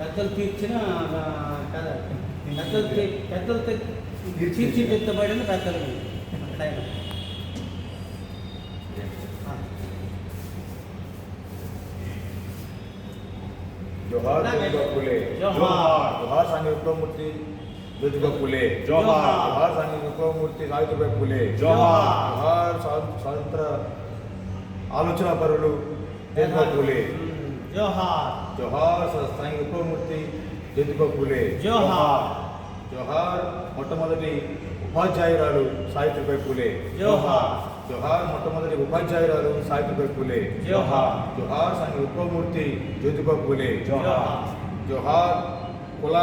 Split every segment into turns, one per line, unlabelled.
పెద్దలు తీర్చిన కదా పెద్దలు పెద్దలు తీర్చిదిద్దబడిన పెద్దలు.
జోహార్ జ్యోతిబా ఫులే
జోహార్.
జోహార్. సాంఘిక విప్లవమూర్తి జ్యోతిబా ఫులే
జోహార్.
జోహార్ సాంఘిక విప్లవమూర్తి సావిత్రిబాయి ఫులే
జోహార్.
జోహార్ స్వా- స్వాతంత్ర ఆలోచన పరులు. జ్యోతిబా ఫులే
ఉమ్, జోహార్
జోహార్ స- సాంఘిక విప్లవమూర్తి జ్యోతిబా ఫులే
జోహార్
జోహార్ మొట్టమొదటి ఉపాధ్యాయురాలు సావిత్రిబాయి ఫులే
జోహార్
జోహార్ మొట్టమొదటి ఉపాధ్యాయురాలు సావిత్రిబాయి ఫులే
జోహార్
జోహార్ సంఘ విప్లవమూర్తి జ్యోతిబా ఫులే
జోహార్
జోహార్ కుల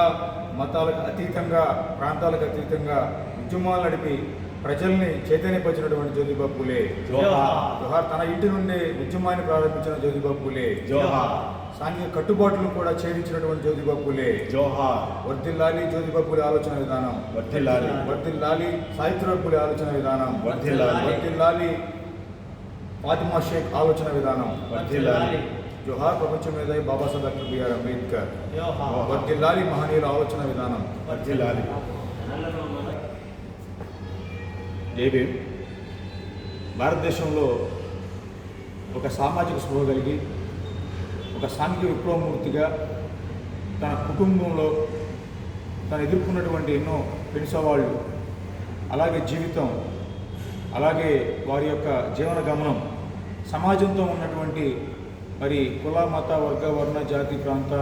మతాలకు అతీతంగా ప్రాంతాలకు అతీతంగా ఉద్యమాలు నడిపి ప్రజల్ని చైతన్యపరిచినటువంటి జ్యోతిబా ఫులే
జోహార్.
తన ఇంటి నుండి ఉద్యమాన్ని ప్రారంభించిన జ్యోతిబా ఫులే
జోహార్.
సాంఘిక కట్టుబాట్లను కూడా ఛేదించినటువంటి జ్యోతిబా ఫులే
జోహార్.
వర్ధిల్లాలి జ్యోతిబా ఫులే ఆలోచన విధానం.
వర్ధిల్లాలి.
వర్ధిల్లాలి సావిత్రిబాయి ఫులే ఆలోచన విధానం.
వర్ధిల్లాలి.
వర్ధిల్లాలి ఫాతిమా షేక్ ఆలోచన విధానం.
వర్ధిల్లాలి.
జోహార్ ప్రపంచ మీద బాబాసాహెబ్ డాక్టర్ బిఆర్ అంబేద్కర్ వర్ధిల్లాలి మహనీయుల ఆలోచన విధానం.
వర్ధిల్లాలి. ఏబీ భారతదేశంలో ఒక సామాజిక స్పృహ కలిగి ఒక సాంఘిక విప్లవమూర్తిగా తన కుటుంబంలో తను ఎదుర్కొన్నటువంటి ఎన్నో పెన్సవాళ్ళు అలాగే జీవితం అలాగే వారి యొక్క జీవన గమనం సమాజంతో ఉన్నటువంటి మరి కుల మత వర్గ వర్ణ జాతి ప్రాంత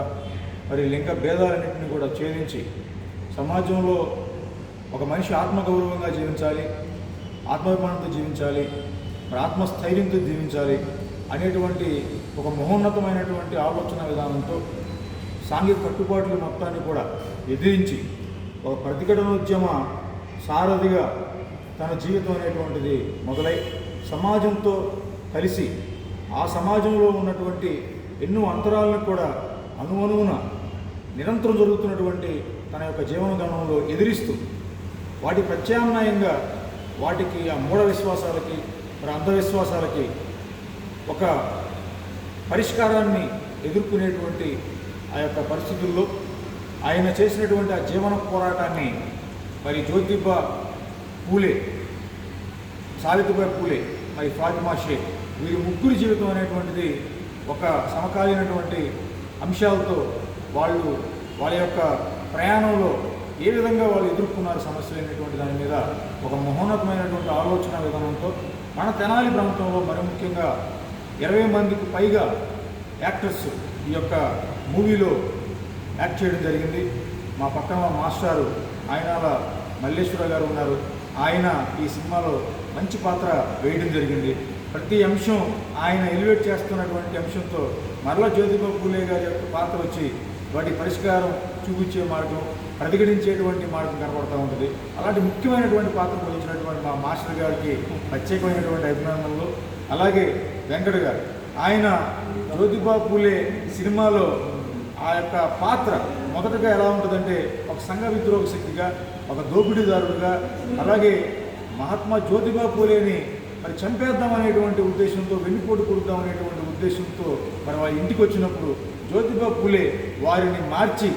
మరి లింగ భేదాలన్నింటినీ కూడా ఛేదించి సమాజంలో ఒక మనిషి ఆత్మగౌరవంగా జీవించాలి. ఆత్మాభిమానంతో జీవించాలి మరి ఆత్మస్థైర్యంతో జీవించాలి అనేటువంటి ఒక మహోన్నతమైనటువంటి ఆలోచన విధానంతో సాంఘిక కట్టుబాట్లు మొత్తాన్ని కూడా ఎదిరించి ఒక ప్రతిఘటనోద్యమ సారథిగా తన జీవితం అనేటువంటిది మొదలై సమాజంతో కలిసి ఆ సమాజంలో ఉన్నటువంటి ఎన్నో అంతరాలను కూడా అనువున నిరంతరం జరుగుతున్నటువంటి తన యొక్క జీవన గమనంలో ఎదిరిస్తూ వాటి ప్రత్యామ్నాయంగా వాటికి ఆ మూఢ విశ్వాసాలకి మరి అంధవిశ్వాసాలకి ఒక పరిష్కారాన్ని ఎదుర్కొనేటువంటి ఆ యొక్క పరిస్థితుల్లో ఆయన చేసినటువంటి ఆ జీవన పోరాటాన్ని మరి జ్యోతిబా పూలే సావిత్రిబాయి పూలే మరి ఫాతిమా షేక్ వీరి ముగ్గురి జీవితం అనేటువంటిది ఒక సమకాలీనటువంటి అంశాలతో వాళ్ళు వాళ్ళ యొక్క ప్రయాణంలో ఏ విధంగా వాళ్ళు ఎదుర్కొన్నారు సమస్యలు అనేటువంటి దాని మీద ఒక మహోన్నతమైనటువంటి ఆలోచన విధానంతో మన తెనాలి ప్రాంతంలో మరి ముఖ్యంగా ఇరవై మందికి పైగా యాక్టర్స్ ఈ యొక్క మూవీలో యాక్ట్ చేయడం జరిగింది. మా పక్కన మాస్టారు ఆయన మల్లేశ్వర గారు ఉన్నారు. ఆయన ఈ సినిమాలో మంచి పాత్ర వేయడం జరిగింది. ప్రతి అంశం ఆయన ఎలివేట్ చేస్తున్నటువంటి అంశంతో మరలా జ్యోతిబాబు పూలే గారి యొక్క పాత్ర వచ్చి వాటి పరిష్కారం చూపించే మార్గం ప్రతిఘటించేటువంటి మార్గం కనబడుతూ ఉంటుంది. అలాంటి ముఖ్యమైనటువంటి పాత్ర పోషించినటువంటి మా మాస్టర్ గారికి ప్రత్యేకమైనటువంటి అభినందనలు. అలాగే వెంకట గారు ఆయన జ్యోతిబా పూలే సినిమాలో ఆ యొక్క పాత్ర మొదటగా ఎలా ఉంటుందంటే ఒక సంఘ విద్రోహ శక్తిగా ఒక దోపిడీదారుడుగా అలాగే మహాత్మా జ్యోతిబా పూలేని మరి చంపేద్దాం అనేటువంటి ఉద్దేశంతో వెన్నుపోటు కొడుద్దాం అనేటువంటి ఉద్దేశంతో మరి వాళ్ళ ఇంటికి వచ్చినప్పుడు జ్యోతిబా పూలే వారిని మార్చి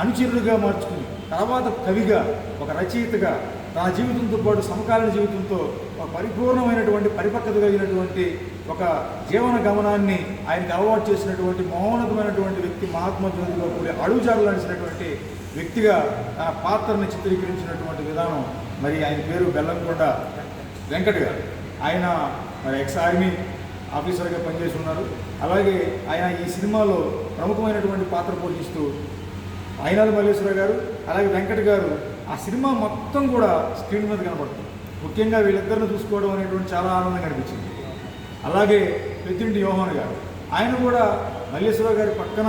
అనుచరుడిగా మార్చుకుని తర్వాత కవిగా ఒక రచయితగా తన జీవితంతో పాటు సమకాలీన జీవితంతో ఒక పరిపూర్ణమైనటువంటి పరిపక్వత కలిగినటువంటి ఒక జీవన గమనాన్ని ఆయనకు అలవాటు చేసినటువంటి మహోన్నతమైనటువంటి వ్యక్తి మహాత్మా జ్యోతిబా కూడి అడుగుజాడలు నడిచినటువంటి వ్యక్తిగా తన పాత్రని చిత్రీకరించినటువంటి విధానం మరి ఆయన పేరు బెల్లంకొండ వెంకట్ గారు. ఆయన మరి ఎక్స్ ఆర్మీ ఆఫీసర్గా పనిచేసి ఉన్నారు. అలాగే ఆయన ఈ సినిమాలో ప్రముఖమైనటువంటి పాత్ర పోషిస్తూ అయినాల మల్లేశ్వర గారు అలాగే వెంకట్ గారు ఆ సినిమా మొత్తం కూడా స్క్రీన్ మీద కనబడుతుంది. ముఖ్యంగా వీళ్ళిద్దరిని చూసుకోవడం అనేటువంటి చాలా ఆనందంగా అనిపించింది. అలాగే పెద్దింటి యోహన్ గారు ఆయన కూడా మల్లేశ్వర గారి పక్కన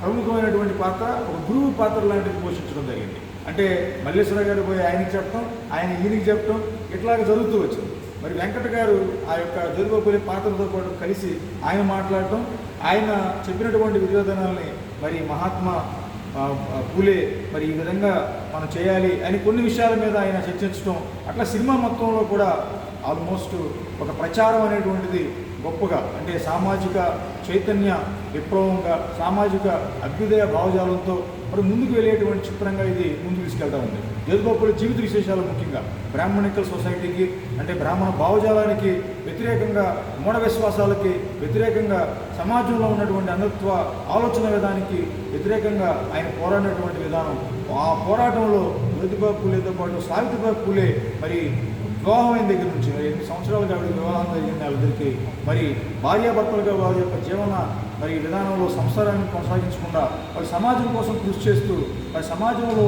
ప్రముఖమైనటువంటి పాత్ర ఒక గురువు పాత్ర లాంటిది పోషించడం జరిగింది. అంటే మల్లేశ్వర గారు పోయి ఆయనకి చెప్పడం ఆయన ఈయనకి చెప్పడం ఇట్లాగ జరుగుతూ వచ్చింది. మరి వెంకట గారు ఆ యొక్క జ్యోతిబాబులే పాత్రతో పాటు కలిసి ఆయన మాట్లాడటం ఆయన చెప్పినటువంటి విద్యోధనాల్ని మరి మహాత్మా పూలే మరి ఈ విధంగా మనం చేయాలి అని కొన్ని విషయాల మీద ఆయన చర్చించడం అట్లా సినిమా మొత్తంలో కూడా ఆల్మోస్ట్ ఒక ప్రచారం అనేటువంటిది గొప్పగా అంటే సామాజిక చైతన్య విప్లవంగా సామాజిక అభ్యుదయ భావజాలంతో మరి ముందుకు వెళ్ళేటువంటి చిత్రంగా ఇది ముందుకు తీసుకెళ్తా ఉంది. జ్యోతిబాబుల జీవిత విశేషాలు ముఖ్యంగా బ్రాహ్మణికల్ సొసైటీకి అంటే బ్రాహ్మణ భావజాలానికి వ్యతిరేకంగా మూఢ విశ్వాసాలకి వ్యతిరేకంగా సమాజంలో ఉన్నటువంటి అన్నత్వ ఆలోచన విధానానికి వ్యతిరేకంగా ఆయన పోరాడినటువంటి విధానం. ఆ పోరాటంలో మృతిబాబు పూలేతో పాటు సావిత్రిబాబు పూలే మరి వివాహం దగ్గర నుంచి మరి ఎనిమిది సంవత్సరాలుగా ఆవిడ వివాహం జరిగింది వాళ్ళిద్దరికి మరి భార్యాభర్తలుగా వారి యొక్క జీవన మరి విధానంలో సంసారాన్ని కొనసాగించకుండా వారి సమాజం కోసం కృషి చేస్తూ వారి సమాజంలో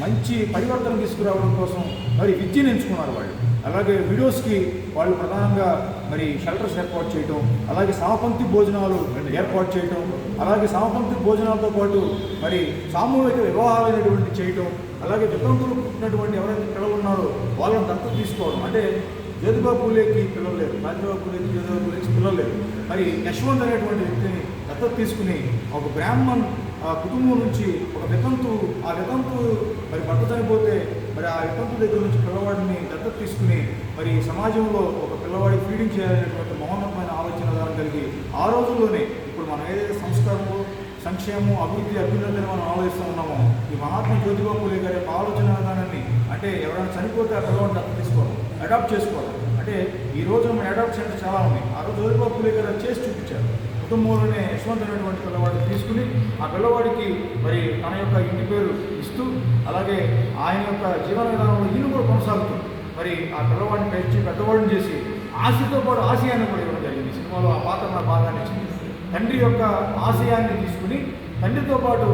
మంచి పరివర్తన తీసుకురావడం కోసం మరి విద్యను ఎంచుకున్నారు వాళ్ళు. అలాగే వీడియోస్కి వాళ్ళు ప్రధానంగా మరి షెల్టర్స్ ఏర్పాటు చేయటం అలాగే సమపంక్తి భోజనాలు ఏర్పాటు చేయటం అలాగే సమపంక్తి భోజనాలతో పాటు మరి సామూహిక వివాహాలైనటువంటి చేయటం అలాగే వితంతులు పుట్టినటువంటి ఎవరైతే పిల్లలు ఉన్నారో వాళ్ళని దత్తత తీసుకోవడం. అంటే జ్యోతిబాబు పూలేకి పిల్లలు లేరు రాజబాబు పూలేకి జ్యోతిబాబు పూలేకి పిల్లలు లేరు. మరి యశ్వంత్ అనేటువంటి వ్యక్తిని దత్తత తీసుకుని ఒక బ్రాహ్మణ్ ఆ కుటుంబం నుంచి ఒక వితంతు ఆ వితంతు మరి భర్త చనిపోతే మరి ఆ ఇబ్బందుల దగ్గర నుంచి పిల్లవాడిని దత్తత తీసుకుని మరి సమాజంలో ఒక పిల్లవాడికి ఫీడింగ్ చేయాలనేటువంటి మౌనమైన ఆలోచన ద్వారా కలిగి ఆ రోజుల్లోనే ఇప్పుడు మనం ఏదైతే సంస్కారము సంక్షేమం అభివృద్ధి అభ్యున్నతిని మనం ఆలోచిస్తూ ఉన్నామో ఈ మహాత్మా జ్యోతిబాబు పూలే గారి యొక్క ఆలోచన విధానాన్ని అంటే ఎవరైనా చనిపోతే ఆ పిల్లవాడిని దత్తత తీసుకోవడం అడాప్ట్ చేసుకోవడం అంటే ఈ రోజు మన అడాప్ట్ సెంటర్ చాలా ఉన్నాయి ఆ రోజు జ్యోతిబాబు పూలే గారు చేసి చూపించారు. కుటుంబంలోనే యశ్వంతుడైనటువంటి అనేటువంటి పిల్లవాడిని తీసుకుని ఆ పిల్లవాడికి మరి తన యొక్క ఇంటి పేరు ఇస్తూ అలాగే ఆయన యొక్క జీవన విధానంలో ఈయన కూడా కొనసాగుతూ మరి ఆ పిల్లవాడిని పెంచి పెద్దవాడిని చేసి ఆశతో పాటు ఆశయాన్ని కూడా ఇవ్వడం జరిగింది. సినిమాలో ఆ పాత్ర నాకు బాగా నచ్చింది. తండ్రి యొక్క ఆశయాన్ని తీసుకుని తండ్రితో పాటు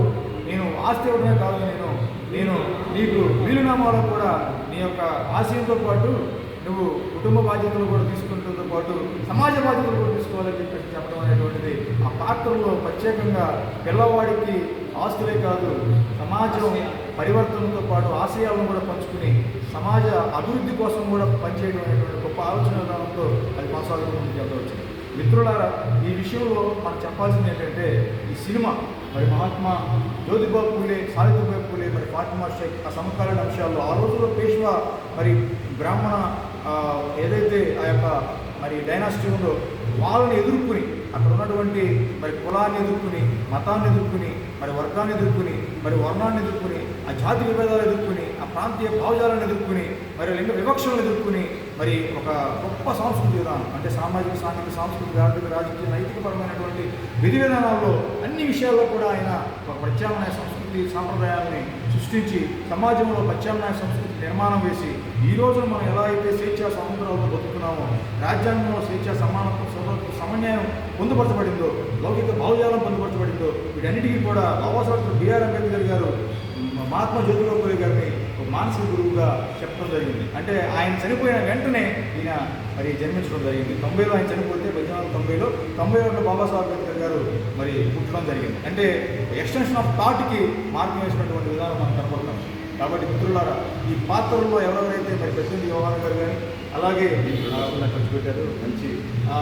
నేను ఆస్తి ఇవ్వడమే కాదు నేను నేను నీకు వీలునామాలో కూడా నీ యొక్క ఆశయంతో పాటు నువ్వు కుటుంబ బాధ్యతలు కూడా తీసుకుంటూతో పాటు సమాజ బాధ్యతలు కూడా తీసుకోవాలని చెప్పేసి చెప్పడం అనేటువంటిది ఆ పాత్రలో ప్రత్యేకంగా పిల్లవాడికి ఆస్తులే కాదు సమాజం పరివర్తనతో పాటు ఆశయాలను కూడా పంచుకుని సమాజ అభివృద్ధి కోసం కూడా పనిచేయడం అనేటువంటి గొప్ప ఆలోచన విధానంతో అది కొనసాగుతూ ముందుకు వెళ్ళవచ్చు మిత్రులారా ఈ విషయంలో మనం చెప్పాల్సింది ఏంటంటే ఈ సినిమా మరి మహాత్మా జ్యోతిబాబు పూలే సావిత్రిబాయి పూలే మరి ఫాతిమా షేక్ ఆ సమకాలీన అంశాల్లో ఆ రోజుల్లో పేష్వా మరి బ్రాహ్మణ ఏదైతే ఆ యొక్క మరి డైనాసిటీ ఉందో వాళ్ళని ఎదుర్కొని అక్కడ ఉన్నటువంటి మరి కులాన్ని ఎదుర్కొని మతాన్ని ఎదుర్కొని మరి వర్గాన్ని ఎదుర్కొని మరి వర్ణాన్ని ఎదుర్కొని ఆ జాతి విభేదాలు ఎదుర్కొని ఆ ప్రాంతీయ భావజాలను ఎదుర్కొని మరి లింగ వివక్షలను ఎదుర్కొని మరి ఒక గొప్ప సాంస్కృతిక విధానం అంటే సామాజిక సాంఘిక సాంస్కృతిక ఆర్థిక రాజకీయ నైతికపరమైనటువంటి విధి విధానాల్లో అన్ని విషయాల్లో కూడా ఆయన ఒక ప్రత్యామ్నాయ సంస్కృతి సాంప్రదాయాలని సృష్టించి సమాజంలో ప్రత్యామ్నాయ సంస్కృతి నిర్మాణం వేసి ఈ రోజున మనం ఎలా అయితే స్వేచ్ఛా స్వాతంత్రాలతో బతుకుతున్నామో రాజ్యాంగంలో స్వేచ్ఛ సమానత్వం సోదరత్వం సమన్యాయం పొందుపరచబడిందో లౌకిక భావజాలం పొందుపరచబడిందో వీటన్నిటికీ కూడా బాబాసాహెబ్ బిఆర్ అంబేద్కర్ గారు మహాత్మా జ్యోతిరావు పూలే గారిని ఒక మానసిక గురువుగా చెప్పడం జరిగింది. అంటే ఆయన చనిపోయిన వెంటనే ఈయన మరి జన్మించడం జరిగింది. తొంభైలో ఆయన చనిపోతే పద్దెనిమిది వందల తొంభైలో తొంభై ఒకటి బాబాసాహెబ్ అంబేద్కర్ గారు మరి పుట్టడం జరిగింది. అంటే ఎక్స్టెన్షన్ ఆఫ్ థాట్కి మార్గం వేసినటువంటి విధానం మనం కనపడతాం కాబట్టి మిత్రులారా ఈ పాత్రల్లో ఎవరెవరైతే మరి ప్రెసిడెంట్ వ్యవహారం గారు కానీ అలాగే రాకుండా ఖర్చు పెట్టారు మంచి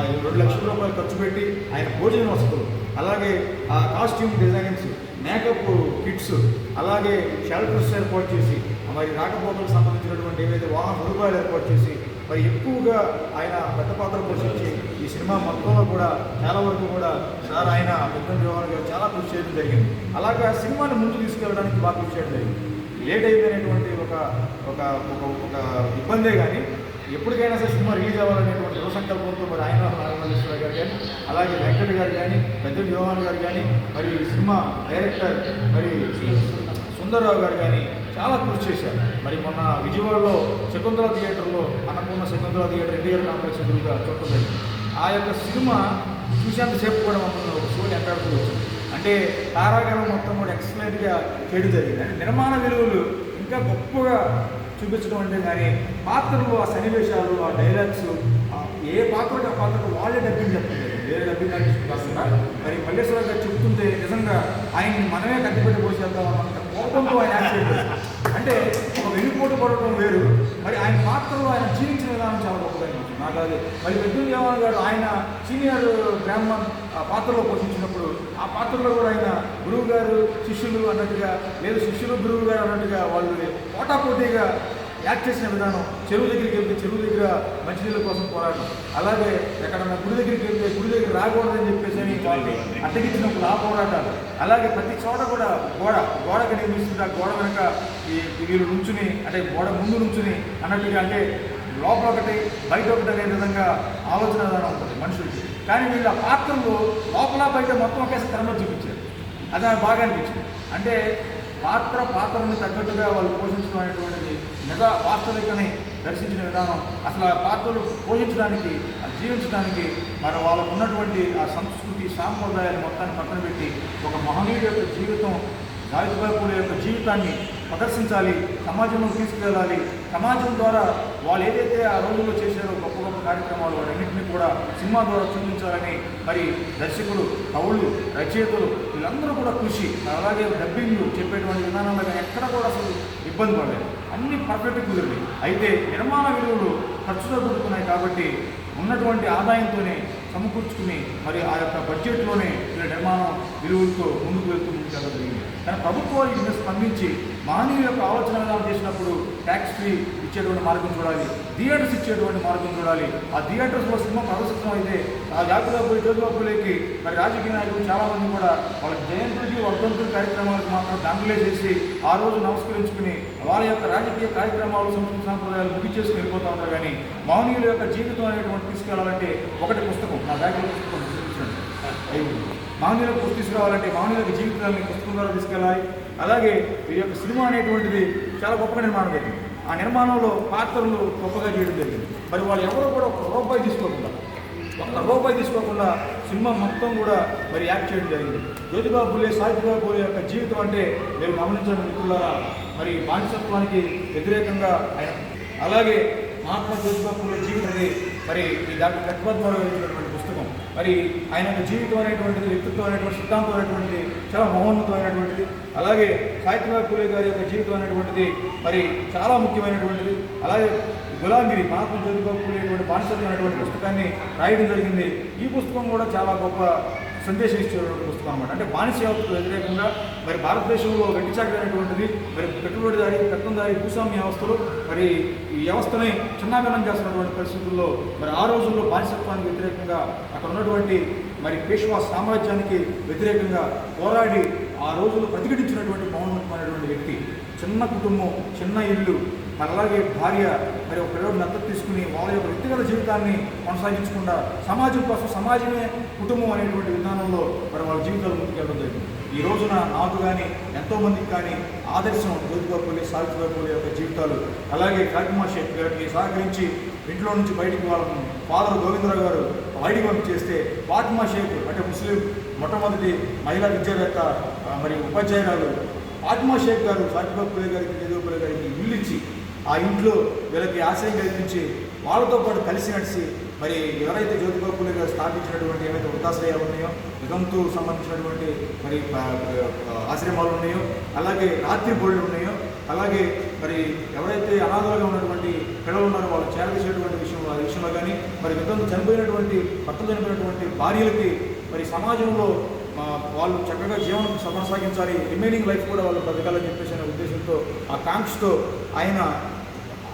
రెండు లక్షల రూపాయలు ఖర్చు పెట్టి ఆయన భోజన వసతులు అలాగే ఆ కాస్ట్యూమ్ డిజైన్స్ మేకప్ కిట్స్ అలాగే షెల్టర్స్ ఏర్పాటు చేసి మరి రాకపోకలకు సంబంధించినటువంటి ఏవైతే వాహన సదుపాయాలు ఏర్పాటు చేసి మరి ఎక్కువగా ఆయన పెద్ద పాత్ర పోషించి ఈ సినిమా మొత్తంలో కూడా చాలా వరకు కూడా సార్ ఆయన పెద్ద వ్యవహారం గారు చాలా కృషి చేయడం జరిగింది. అలాగా సినిమాని ముందు తీసుకెళ్ళడానికి బాగా కృషి చేయడం జరిగింది. లేట్ అయిపోయినటువంటి ఒక ఒక ఒక ఒక ఇబ్బందే కానీ ఎప్పటికైనా సరే సినిమా రిలీజ్ అవ్వాలనేటువంటి యువ సంకల్పంతో మరి ఆయన నారాయణేశ్వర గారు కానీ అలాగే వెంకట్ గారు కానీ పెద్ద యోహాన్ గారు కానీ మరి సినిమా డైరెక్టర్ మరి సుందరరావు గారు కానీ చాలా కృషి చేశారు. మరి మొన్న విజయవాడలో శకుంతల థియేటర్లో అన్నపూర్ణ శకుంతల థియేటర్ ఎన్టీఆర్ కాంప్లెక్స్ ఎదురుగా చూడటం ఆ యొక్క సినిమా చూసేంతసేపు కూడా మమ్మల్ని ఒక షో ఎక్కడ వచ్చింది అంటే తారాగణం మొత్తం కూడా ఎక్సలెంట్గా చేయడం జరిగింది. అంటే నిర్మాణ విలువలు ఇంకా గొప్పగా చూపించడం అంటే కానీ పాత్రలు ఆ సన్నివేశాలు ఆ డైలాగ్స్ ఏ పాత్రకి ఆ పాత్రకు వాళ్ళే డబ్బింగ్ చెప్తుంది వేరే డబ్బింగ్ ఆర్టిస్ట్ కాకుండా మరి మల్లేశ్వర గారు చెప్తుంటే నిజంగా ఆయన్ని మనమే కట్టిపెట్టి పోసేద్దాం అన్నంత కోపంతో ఆయన అంటే ఒక వెన్నుపోటు పడటం వేరు. మరి ఆయన పాత్రలో ఆయన జీవించిన విధానం చాలా గొప్పగా నాకు అది మరి పెద్దలు దేవన్ గారు ఆయన సీనియర్ బ్రాహ్మణ్ ఆ పాత్రలో పోషించినప్పుడు ఆ పాత్రలో కూడా ఆయన గురువు గారు శిష్యులు అన్నట్టుగా లేదు శిష్యులు గురువు గారు అన్నట్టుగా వాళ్ళు పోటాపోటీగా యాక్ట్ చేసిన విధానం చెరువు దగ్గరికి వెళ్తే చెరువు దగ్గర మంచినీళ్ళ కోసం పోరాటం. అలాగే ఎక్కడన్నా గుడి దగ్గరికి వెళ్తే గుడి దగ్గర రాకూడదని చెప్పేసి అని వాళ్ళని అడ్డగించినప్పుడు ఆ పోరాటాలు. అలాగే ప్రతి చోట కూడా గోడ గోడకి నిర్మిస్తుంటే ఆ గోడ వెనక ఈ వీళ్ళు నుంచుని అంటే గోడ ముందు నుంచుని అన్నట్టుగా అంటే లోపల ఒకటి బయట ఒకటి అనే విధంగా ఆలోచన విధానం ఉంటుంది మనుషులకి. కానీ వీళ్ళ పాత్రలు లోపల బయట మొత్తం ఒకేసారి తెరలో చూపించారు. అది నాకు బాగా అనిపించింది. అంటే పాత్ర పాత్రని తగ్గట్టుగా వాళ్ళు పోషించడం మెగా నిజ వాస్తవికని దర్శించిన విధానం. అసలు ఆ పాత్రలు పోషించడానికి జీవించడానికి మరి వాళ్ళకు ఉన్నటువంటి ఆ సంస్కృతి సాంప్రదాయాలు మొత్తాన్ని పక్కన పెట్టి ఒక మహనీయుడి యొక్క జీవితం సావిత్రిబాయి పూలే యొక్క జీవితాన్ని ప్రదర్శించాలి సమాజంలో తీసుకెళ్ళాలి. సమాజం ద్వారా వాళ్ళు ఏదైతే ఆ రోజుల్లో చేశారో గొప్ప గొప్ప కార్యక్రమాలు వాటన్నింటినీ కూడా సినిమా ద్వారా చూపించాలని మరి దర్శకులు కవులు రచయితలు వీళ్ళందరూ కూడా కృషి. అలాగే డబ్బింగ్ చెప్పేటువంటి విధానంలో ఎక్కడ కూడా అసలు ఇబ్బంది పడలేదు. అన్ని పర్ఫెక్ట్ కుదిరింది. అయితే నిర్మాణ విలువలు ఖర్చుతో కూడుకున్నాయి కాబట్టి ఉన్నటువంటి ఆదాయంతోనే సమకూర్చుకుని మరి ఆ యొక్క బడ్జెట్లోనే వీళ్ళ నిర్మాణం విలువలతో ముందుకు వెళ్తూ ముందుకు వెళ్ళడం జరిగింది. కానీ ప్రభుత్వాలు వీటి స్పందించి మానవుల యొక్క ఆలోచన విధానం చేసినప్పుడు ట్యాక్స్ ఫ్రీ ఇచ్చేటువంటి మార్గం చూడాలి. థియేటర్స్ ఇచ్చేటువంటి మార్గం చూడాలి. ఆ థియేటర్స్లో సినిమా ప్రదర్శించడం అయితే ఆ జాతీయబాబు జ్యోతిబాబులకి మరి రాజకీయ నాయకులు చాలామంది కూడా వాళ్ళ జయంతులకి వర్ధంతుల కార్యక్రమాలకు మాత్రం దాంట్లో చేసి ఆ రోజు నమస్కరించుకుని వాళ్ళ యొక్క రాజకీయ కార్యక్రమాలు సంస్కృతి సాంప్రదాయాలు ముగిచేసుకుని వెళ్ళిపోతూ ఉంటారు. కానీ మౌనీయుల యొక్క జీవితం అనేటువంటి తీసుకెళ్ళాలంటే ఒకటి పుస్తకం. నా బ్యాగ్లో పుస్తకం. చూపించండి మానవులకు పుస్తకం తీసుకురావాలంటే మానవులకు జీవితాన్ని పుస్తకం ద్వారా తీసుకెళ్ళాలి. అలాగే ఈ యొక్క సినిమా అనేటువంటిది చాలా గొప్పగా నిర్మాణం జరిగింది. ఆ నిర్మాణంలో పాత్రలు గొప్పగా చేయడం జరిగింది. మరి వాళ్ళు ఎవరో కూడా ఒక రూపాయి తీసుకోకుండా ఒక్క రూపాయి తీసుకోకుండా సినిమా మొత్తం కూడా మరి యాక్ట్ చేయడం జరిగింది. జ్యోతిబాబు బుల్లే సాహిత్యబాబు బుల్లే యొక్క జీవితం అంటే మేము గమనించండి మిత్రులారా. మరి బానిసత్వానికి వ్యతిరేకంగా ఆయన అలాగే మహాత్మా జ్యోతిబాబు బుల్లే జీవితం అనేది మరి ఈ డాక్టర్ లక్ష్మణరావు ద్వారా మరి ఆయన యొక్క జీవితం అనేటువంటిది వ్యక్తిత్వం అనేటువంటి సిద్ధాంతం అనేటువంటిది చాలా మహోన్నతమైనటువంటిది అలాగే సాహిత్యబాబు పూలే గారి యొక్క జీవితం అనేటువంటిది మరి చాలా ముఖ్యమైనటువంటిది. అలాగే గులాంగిరి మహాత్మ జ్యోతిబాబు పూలే అనేటువంటి బానిసత్వం అనేటువంటి పుస్తకాన్ని రాయడం జరిగింది. ఈ పుస్తకం కూడా చాలా గొప్ప సందేశం ఇచ్చేటువంటి పుస్తకం అనమాట అంటే బానిస వ్యతిరేకంగా మరి భారతదేశంలో వెంటి చాకరీ అనేటువంటిది మరి పెట్టుబడిదారి పెత్తందారి భూస్వామ్య వ్యవస్థలు మరి ఈ వ్యవస్థని చిన్నాభిన్నం చేస్తున్నటువంటి పరిస్థితుల్లో మరి ఆ రోజుల్లో బానిసత్వానికి వ్యతిరేకంగా అక్కడ ఉన్నటువంటి మరి పేష్వా సామ్రాజ్యానికి వ్యతిరేకంగా పోరాడి ఆ రోజుల్లో ప్రతిఘటించినటువంటి అనేటువంటి వ్యక్తి చిన్న కుటుంబం చిన్న ఇల్లు మరి అలాగే భార్య మరి ఒక పిల్లడు దత్తత తీసుకుని వాళ్ళ యొక్క వ్యక్తిగత జీవితాన్ని కొనసాగించకుండా సమాజం కోసం సమాజమే కుటుంబం అనేటువంటి విధానంలో మరి వాళ్ళ జీవితాలు ముందుకెళ్ళడం జరిగింది. ఈ రోజున నాకు కానీ ఎంతోమందికి కానీ ఆదర్శం జ్యోతిబాబుల్లి సావిత్రిబాబుల యొక్క జీవితాలు అలాగే కాకిమా షేక్ గారికి సహకరించి ఇంట్లో నుంచి బయటికి వాళ్ళను ఫాదర్ గోవిందరావు గారు బయటికి పంపించేస్తే ఫాతిమా షేక్ అంటే ముస్లిం మొట్టమొదటి మహిళా విద్యావేత్త మరి ఉపాధ్యాయురాలు ఫాతిమా షేక్ గారు సాటిబాబులే గారికి జ్యోతిబాబులే గారికి ఇల్లు ఇచ్చి ఇంట్లో వీళ్ళకి ఆశయం కల్పించి వాళ్ళతో పాటు కలిసి నడిచి మరి ఎవరైతే జ్యోతిబాబులే గారు స్థాపించినటువంటి ఏమైతే వృద్ధాశ్రయాలు ఉన్నాయో విధంతో సంబంధించినటువంటి మరి ఆశ్రమాలు ఉన్నాయో అలాగే రాత్రి బోళ్ళు ఉన్నాయో అలాగే మరి ఎవరైతే అనాథలుగా ఉన్నటువంటి పిల్లలు ఉన్నారో వాళ్ళు చేరదీసేటువంటి విషయం విషయంలో కానీ మరి విధంతో చనిపోయినటువంటి భర్త చనిపోయినటువంటి భార్యలకి మరి సమాజంలో వాళ్ళు చక్కగా జీవనం కొనసాగించాలి రిమైనింగ్ లైఫ్ కూడా వాళ్ళు బతకాలని చెప్పేసి అనే ఉద్దేశంతో ఆ కాంక్షతో ఆయన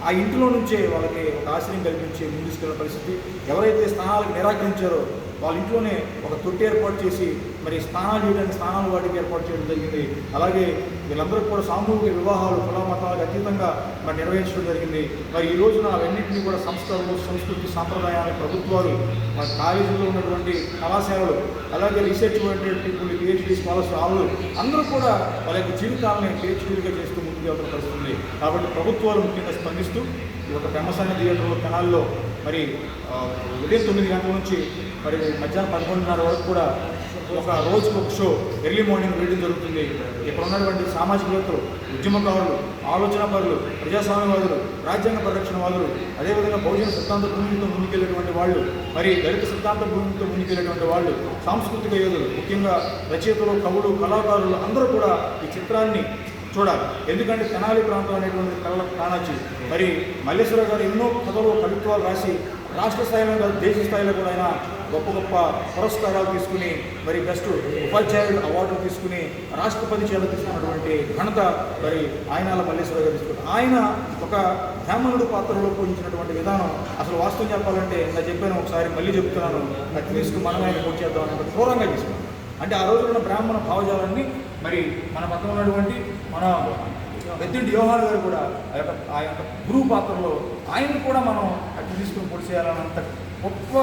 ఆ ఇంటిలో నుంచే వాళ్ళకి ఒక ఆశ్రయం కల్పించి ముందుకెళ్ళిన పరిస్థితి. ఎవరైతే స్నానాలకు నిరాకరించారో వాళ్ళ ఇంట్లోనే ఒక తొట్టి ఏర్పాటు చేసి మరి స్నానాలు చేయడానికి స్నానాలు వాటికి ఏర్పాటు చేయడం జరిగింది. అలాగే వీళ్ళందరూ కూడా సామూహిక వివాహాలు కుల మతాలకు అతీతంగా మరి నిర్వహించడం జరిగింది. మరి ఈ రోజున అవన్నింటినీ కూడా సంస్కరణలు సంస్కృతి సాంప్రదాయాలు ప్రభుత్వాలు మరి కాలేజీలో ఉన్నటువంటి కళాశాలలు అలాగే research oriented people PhD scholars వాళ్ళు అందరూ కూడా వాళ్ళ యొక్క జీవితాలని పిహెచ్డీలుగా చేస్తూ ముందుకు పరిస్థితుంది కాబట్టి ప్రభుత్వాలు ముఖ్యంగా స్పందిస్తూ ఈ యొక్క పెమ్మసాని థియేటర్ కణాల్లో మరి ఉదయం తొమ్మిది గంటల నుంచి మరి మధ్యాహ్నం పదకొండున్నర వరకు కూడా ఒక రోజుకు ఒక షో ఎర్లీ మార్నింగ్ వేయడం జరుగుతుంది. ఇక్కడ ఉన్నటువంటి సామాజికవేత్తలు ఉద్యమకారులు ఆలోచనాపరులు ప్రజాస్వామ్యవాదులు రాజ్యాంగ పరిరక్షణవాదులు అదేవిధంగా బహుజన సిద్ధాంత భూమితో ముందుకెళ్ళేటువంటి వాళ్ళు మరి దళిత సిద్ధాంత భూమితో ముందుకెళ్ళేటువంటి వాళ్ళు సాంస్కృతిక యోధులు ముఖ్యంగా రచయితలు కవులు కళాకారులు అందరూ కూడా ఈ చిత్రాన్ని చూడాలి. ఎందుకంటే తెనాలి ప్రాంతం అనేటువంటి కళ కానొచ్చి మరి మల్లేశ్వర గారు ఎన్నో కథలు కవిత్వాలు రాసి రాష్ట్ర స్థాయిలో కాదు దేశ స్థాయిలో కూడా ఆయన గొప్ప గొప్ప పురస్కారాలు తీసుకుని మరి బెస్ట్ ఉపాధ్యాయుడు అవార్డులు తీసుకుని రాష్ట్రపతి చేత తీసుకున్నటువంటి ఘనత మరి ఆయనాల మల్లేశ్వర గారు తీసుకున్నారు. ఆయన ఒక బ్రాహ్మణుడు పాత్రలో పోషించినటువంటి విధానం అసలు వాస్తవం చెప్పాలంటే నేను చెప్పాను ఒకసారి మళ్ళీ చెప్తున్నాను. అట్లీస్ట్ మనం ఆయన పూర్తి చేద్దాం అన్నట్టు క్రూరంగా తీసుకున్నాం అంటే ఆ రోజున ఉన్న బ్రాహ్మణ భావజాలాన్ని మరి మన పక్కన ఉన్నటువంటి మన పెద్దింటి యోహాన్ గారు కూడా ఆ యొక్క ఆ యొక్క గురువు పాత్రలో ఆయన్ని కూడా మనం అట్లా తీసుకుని పొడి చేయాలన్నంత గొప్ప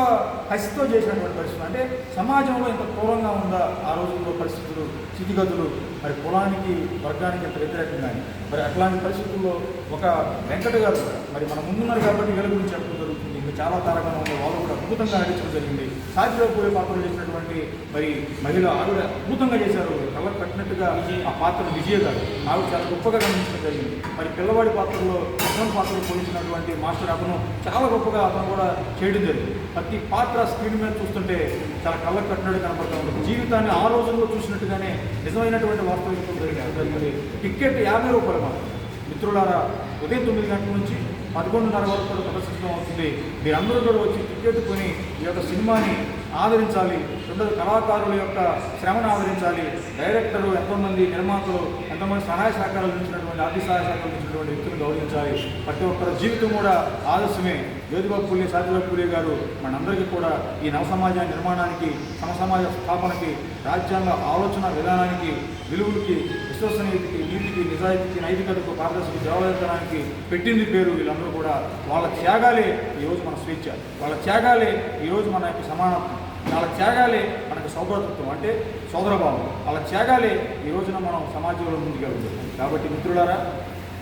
కసితో చేసినటువంటి పరిస్థితి. అంటే సమాజంలో ఇంత క్రూరంగా ఉందా ఆ రోజుల్లో పరిస్థితులు స్థితిగతులు మరి కులానికి వర్గానికి ఇంత వ్యతిరేకంగా మరి అట్లాంటి పరిస్థితుల్లో ఒక వెంకట గారు మరి మన ముందున్నారు కాబట్టి వెలుగు గురించి చెప్పడం జరుగుతుంది. చాలా తారకంగా ఉంది వాళ్ళు కూడా అద్భుతంగా నటించడం జరిగింది. సాధిలో పోయే పాత్రలు చేసినటువంటి మరి మహిళ ఆవిడ అద్భుతంగా చేశారు. కళ్ళ కట్టినట్టుగా ఆ పాత్ర విజయ గారు ఆవిడ చాలా గొప్పగా కనిపించడం జరిగింది. మరి పిల్లవాడి పాత్రలో అతను పాత్రలు పోలించినటువంటి మాస్టర్ అతను చాలా గొప్పగా అతను కూడా చేయడం జరిగింది. ప్రతి పాత్ర స్క్రీన్ మీద చూస్తుంటే చాలా కళ్ళ కట్టినట్టు కనపడతా ఉంటుంది జీవితాన్ని ఆ రోజుల్లో చూసినట్టుగానే నిజమైనటువంటి వాస్తవికం జరిగింది. జరిగింది టికెట్ యాభై రూపాయలు మాత్రం మిత్రులారా ఉదయం తొమ్మిది గంటల నుంచి పదకొండున్నర వరకు కూడా ప్రదర్శించడం అవుతుంది. మీరందరూ కూడా వచ్చి టికెట్ కొని ఈ యొక్క సినిమాని ఆదరించాలి. కొందరు కళాకారుల యొక్క శ్రమను ఆదరించాలి. డైరెక్టర్లు ఎంతోమంది నిర్మాతలు ఎంతోమంది సహాయ సహకారాలు ఇచ్చినటువంటి ఆర్థిక సహాయ సహకారాలు ఇచ్చినటువంటి వ్యక్తులు గౌరవించాలి. ప్రతి ఒక్కరి జీవితం కూడా ఆదర్శమే. జ్యోతిబాబు పూలే సాధ్యబాబు గారు మనందరికీ కూడా ఈ నవ సమాజ నిర్మాణానికి సమ సమాజ స్థాపనకి రాజ్యాంగ ఆలోచన విధానానికి విలువలకి విశ్వసనీయతకి నీతికి నిజాయితీకి నైతికతకు పారదర్శక జవాబుదారానికి పెట్టింది పేరు వీళ్ళందరూ కూడా. వాళ్ళ త్యాగాలే ఈరోజు మన స్వేచ్ఛ. వాళ్ళ త్యాగాలే ఈరోజు మన యొక్క సమానత్వం. అలా త్యాగాలే మనకు సౌభ్రతత్వం. అంటే సోదరభావం. అలా త్యాగాలే ఈ రోజున మనం సమాజంలో ముందుకెళ్తుంది కాబట్టి మిత్రులారా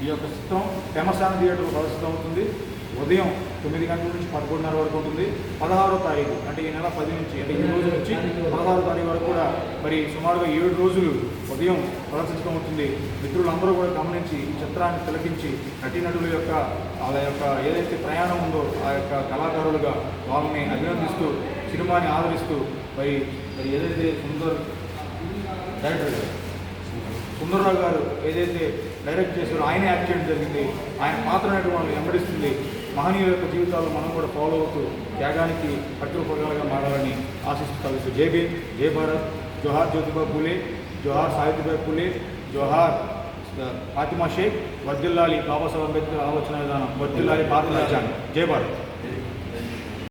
ఈ యొక్క చిత్రం ఫేమసాన థియేటర్ ప్రదర్శితం అవుతుంది ఉదయం తొమ్మిది గంటల నుంచి పదకొండున్నర వరకు ఉంటుంది. పదహారో తారీఖు అంటే ఈ నెల పది నుంచి అంటే ఈ రోజు నుంచి పదహారో తారీఖు వరకు కూడా మరి సుమారుగా ఏడు రోజులు ఉదయం ప్రదర్శించడం అవుతుంది. మిత్రులందరూ కూడా గమనించి ఈ చిత్రాన్ని తిలకించి నటీనటుల యొక్క వాళ్ళ యొక్క ఏదైతే ప్రయాణం ఉందో ఆ యొక్క కళాకారులుగా వాళ్ళని అభినందిస్తూ సినిమాని ఆదరిస్తూ మరి మరి ఏదైతే సుందర్ డైరెక్టర్ గారు సుందర్రావు గారు ఏదైతే డైరెక్ట్ చేశారో ఆయనే యాక్సిడెంట్ చేయడం జరిగింది. ఆయన పాత్ర అనేటువంటి వాళ్ళు వెంబడిస్తుంది? మహనీయుల యొక్క జీవితాలు మనం కూడా ఫాలో అవుతూ త్యాగానికి పట్టుకోగలగా మారాలని ఆశిస్తూ కలుస్తూ జై భీమ్ జై భారత్. జోహార్ జ్యోతిబా పూలే జోహార్ సావిత్రిబాయి పూలే జోహార్ ఫాతిమా షేక్ వర్దిల్లాలి బాబాసాహెబ్ అంబేద్కర్ ఆలోచన విధానం వర్దిల్లాలి భారత రాజ్యాంగం. జై భారత్.